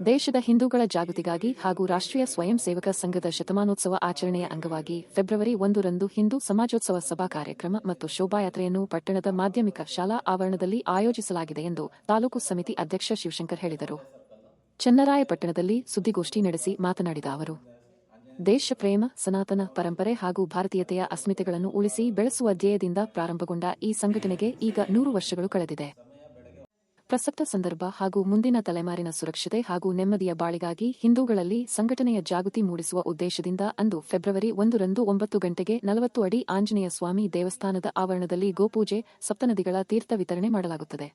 ದೇಶದ ಹಿಂದೂಗಳ ಜಾಗೃತಿಗಾಗಿ ಹಾಗೂ ರಾಷ್ಟ್ರೀಯ ಸ್ವಯಂ ಸೇವಕ ಸಂಘದ ಶತಮಾನೋತ್ಸವ ಆಚರಣೆಯ ಅಂಗವಾಗಿ ಫೆಬ್ರವರಿ ಒಂದರಂದು ಹಿಂದೂ ಸಮಾಜೋತ್ಸವ ಸಭಾ ಕಾರ್ಯಕ್ರಮ ಮತ್ತು ಶೋಭಾಯಾತ್ರೆಯನ್ನು ಪಟ್ಟಣದ ಮಾಧ್ಯಮಿಕ ಶಾಲಾ ಆವರಣದಲ್ಲಿ ಆಯೋಜಿಸಲಾಗಿದೆ ಎಂದು ತಾಲೂಕು ಸಮಿತಿ ಅಧ್ಯಕ್ಷ ಶಿವಶಂಕರ್ ಹೇಳಿದರು. ಚನ್ನರಾಯಪಟ್ಟಣದಲ್ಲಿ ಸುದ್ದಿಗೋಷ್ಠಿ ನಡೆಸಿ ಮಾತನಾಡಿದ ಅವರು, ದೇಶ ಪ್ರೇಮ, ಸನಾತನ ಪರಂಪರೆ ಹಾಗೂ ಭಾರತೀಯತೆಯ ಅಸ್ಮಿತೆಗಳನ್ನು ಉಳಿಸಿ ಬೆಳೆಸುವ ಧ್ಯೇಯದಿಂದ ಪ್ರಾರಂಭಗೊಂಡ ಈ ಸಂಘಟನೆಗೆ ಈಗ ನೂರು ವರ್ಷಗಳು ಕಳೆದಿದೆ. ಪ್ರಸಕ್ತ ಸಂದರ್ಭ ಹಾಗೂ ಮುಂದಿನ ತಲೆಮಾರಿನ ಸುರಕ್ಷತೆ ಹಾಗೂ ನೆಮ್ಮದಿಯ ಬಾಳಿಗಾಗಿ ಹಿಂದೂಗಳಲ್ಲಿ ಸಂಘಟನೆಯ ಜಾಗೃತಿ ಮೂಡಿಸುವ ಉದ್ದೇಶದಿಂದ ಅಂದು ಫೆಬ್ರವರಿ ಒಂದರಂದು ಒಂಬತ್ತು ಗಂಟೆಗೆ ನಲವತ್ತು ಅಡಿ ಆಂಜನೇಯ ಸ್ವಾಮಿ ದೇವಸ್ಥಾನದ ಆವರಣದಲ್ಲಿ ಗೋಪೂಜೆ ಸಪ್ತನದಿಗಳ ತೀರ್ಥ ವಿತರಣೆ ಮಾಡಲಾಗುತ್ತದೆ.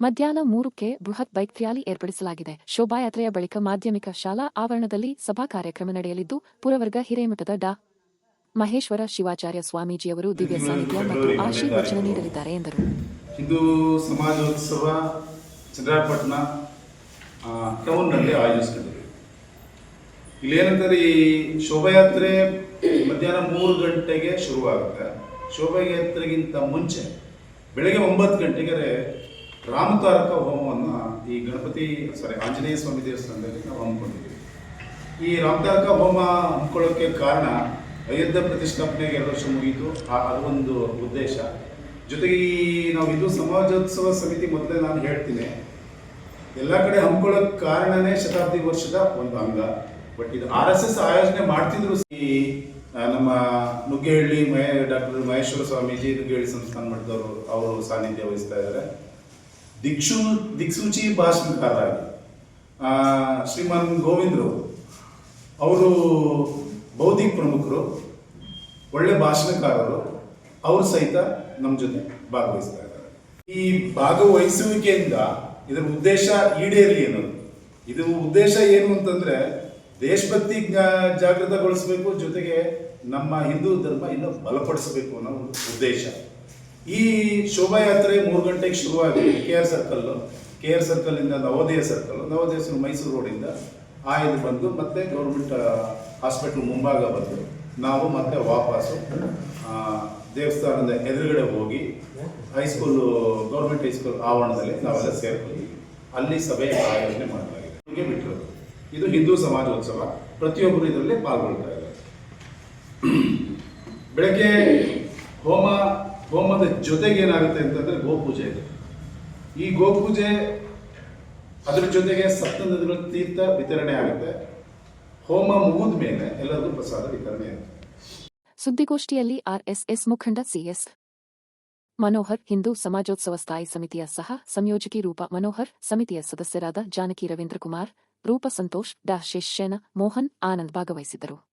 ಮಧ್ಯಾಹ್ನ ಮೂರಕ್ಕೆ ಬೃಹತ್ ಬೈಕ್ ರ್ಯಾಲಿ ಏರ್ಪಡಿಸಲಾಗಿದೆ. ಶೋಭಾಯಾತ್ರೆಯ ಬಳಿಕ ಮಾಧ್ಯಮಿಕ ಶಾಲಾ ಆವರಣದಲ್ಲಿ ಸಭಾ ಕಾರ್ಯಕ್ರಮ ನಡೆಯಲಿದ್ದು, ಪುರವರ್ಗ ಹಿರೇಮಠದ ಡಾ. ಮಹೇಶ್ವರ ಶಿವಾಚಾರ್ಯ ಸ್ವಾಮೀಜಿಯವರು ದಿವ್ಯ ಸಾನಿಧ್ಯ ಮತ್ತು ಆಶೀರ್ವಚನ ನೀಡಲಿದ್ದಾರೆ ಎಂದರು. ಹಿಂದೂ ಸಮಾಜೋತ್ಸವ ಚಂದ್ರಾಪಟ್ಟಣ ಟೌನ್ನಲ್ಲಿ ಇಲ್ಲಿ ಇಲ್ಲೇನಂತಾರೆ ಈ ಶೋಭಾಯಾತ್ರೆ ಮಧ್ಯಾಹ್ನ ಮೂರು ಗಂಟೆಗೆ ಶುರುವಾಗುತ್ತೆ. ಶೋಭಾಯಾತ್ರೆಗಿಂತ ಮುಂಚೆ ಬೆಳಗ್ಗೆ ಒಂಬತ್ತು ಗಂಟೆಗೆ ರಾಮತಾರಕ ಹೋಮವನ್ನು ಈ ಗಣಪತಿ ಸಾರಿ ಆಂಜನೇಯ ಸ್ವಾಮಿ ದೇವಸ್ಥಾನದಲ್ಲಿ ನಾವು ಹಮ್ಮಿಕೊಂಡಿದ್ದೀವಿ. ಈ ರಾಮತಾರಕ ಹೋಮ ಹಮ್ಮಿಕೊಳ್ಳೋಕ್ಕೆ ಕಾರಣ ಅಯೋಧ್ಯ ಪ್ರತಿಷ್ಠಾಪನೆಗೆ ಎರಡು ವರ್ಷ ಮುಗಿಯಿತು. ಅದೊಂದು ಉದ್ದೇಶ. ಜೊತೆಗೆ ಈ ನಾವು ಹಿಂದೂ ಸಮಾಜೋತ್ಸವ ಸಮಿತಿ ಮೊದಲೇ ನಾನು ಹೇಳ್ತೀನಿ. ಎಲ್ಲ ಕಡೆ ಹಮ್ಮಿಕೊಳ್ಳೋಕೆ ಕಾರಣನೇ ಶತಾಬ್ದಿ ವರ್ಷದ ಒಂದು ಅಂಗ. ಬಟ್ ಇದು ಆರ್ ಎಸ್ ಎಸ್ ಆಯೋಜನೆ ಮಾಡ್ತಿದ್ರು ಈ ನಮ್ಮ ನುಗ್ಗೇಹಳ್ಳಿ ಮಹೇ, ಡಾಕ್ಟರ್ ಮಹೇಶ್ವರ ಸ್ವಾಮೀಜಿ, ನುಗ್ಗೇಹಳ್ಳಿ ಸಂಸ್ಥಾನ ಮಠದವರು ಅವರು ಸಾನ್ನಿಧ್ಯ ವಹಿಸ್ತಾ ಇದ್ದಾರೆ. ದಿಕ್ಷು ದಿಕ್ಸೂಚಿ ಭಾಷಣಕಾರರಾಗಿ ಗೋವಿಂದರು ಗೋವಿಂದ್ರು ಅವರು ಬೌದ್ಧಿಕ ಪ್ರಮುಖರು, ಒಳ್ಳೆ ಭಾಷಣಕಾರರು. ಅವರು ಸಹಿತ ನಮ್ಮ ಜೊತೆ ಭಾಗವಹಿಸ್ತಾ ಇದ್ದಾರೆ. ಈ ಭಾಗವಹಿಸುವಿಕೆಯಿಂದ ಇದರ ಉದ್ದೇಶ ಈಡೇರಲಿ ಅನ್ನೋದು ಇದು ಉದ್ದೇಶ ಏನು ಅಂತಂದ್ರೆ, ದೇಶಭಕ್ತಿ ಜಾಗೃತಗೊಳಿಸಬೇಕು, ಜೊತೆಗೆ ನಮ್ಮ ಹಿಂದೂ ಧರ್ಮ ಇನ್ನೂ ಬಲಪಡಿಸಬೇಕು ಅನ್ನೋ ಒಂದು ಉದ್ದೇಶ. ಈ ಶೋಭಾಯಾತ್ರೆ ಮೂರು ಗಂಟೆಗೆ ಶುರುವಾಗಿ K R circle, K R circle ಇಂದ ನವೋದಯ ಸರ್ಕಲ್, ನವೋದಯ ಮೈಸೂರು ರೋಡಿಂದ ಆಯ್ದು ಬಂದು ಮತ್ತೆ ಗೌರ್ಮೆಂಟ್ ಹಾಸ್ಪಿಟಲ್ ಮುಂಭಾಗ ಬಂದು ನಾವು ಮತ್ತೆ ವಾಪಸ್ಸು ದೇವಸ್ಥಾನದ ಎದುರುಗಡೆ ಹೋಗಿ ಹೈಸ್ಕೂಲು ಗೌರ್ಮೆಂಟ್ ಹೈಸ್ಕೂಲ್ ಆವರಣದಲ್ಲಿ ನಾವೆಲ್ಲ ಸೇರ್ಕೊಂಡು ಅಲ್ಲಿ ಸಭೆ ಆಯೋಜನೆ ಮಾಡಲಾಗಿದೆ. ಹೀಗೆ ಬಿಟ್ಟಿರೋದು. ಇದು ಹಿಂದೂ ಸಮಾಜೋತ್ಸವ. ಪ್ರತಿಯೊಬ್ಬರು ಇದರಲ್ಲಿ ಪಾಲ್ಗೊಳ್ತಾ ಇದ್ದಾರೆ. ಬೆಳಗ್ಗೆ ಹೋಮ, ಹೋಮದ ಜೊತೆಗೆ ಏನಾಗುತ್ತೆ ಅಂತಂದ್ರೆ ಗೋಪೂಜೆ ಇದೆ. ಈ ಗೋಪೂಜೆ ಅದರ ಜೊತೆಗೆ ಸಪ್ತನದಿಗಳ ತೀರ್ಥ ವಿತರಣೆ ಆಗುತ್ತೆ. ಹೋಮ ಮುಗಿದ ಮೇಲೆ ಎಲ್ಲರಿಗೂ ಪ್ರಸಾದ ವಿತರಣೆ ಸುದ್ದಿಗೋಷ್ಠಿಯಲ್ಲಿ ಆರ್ಎಸ್ಎಸ್ ಮುಖಂಡ ಸಿಎಸ್ ಮನೋಹರ್, ಹಿಂದೂ ಸಮಾಜೋತ್ಸವ ಸ್ಥಾಯಿ ಸಮಿತಿಯ ಸಹ ಸಂಯೋಜಕಿ ರೂಪ ಮನೋಹರ್, ಸಮಿತಿಯ ಸದಸ್ಯರಾದ ಜಾನಕಿ ರವೀಂದ್ರ ಕುಮಾರ್, ರೂಪ ಸಂತೋಷ್ ಡಾ ಶೇಷೇನ ಮೋಹನ್ ಆನಂದ್ ಭಾಗವಹಿಸಿದ್ದರು.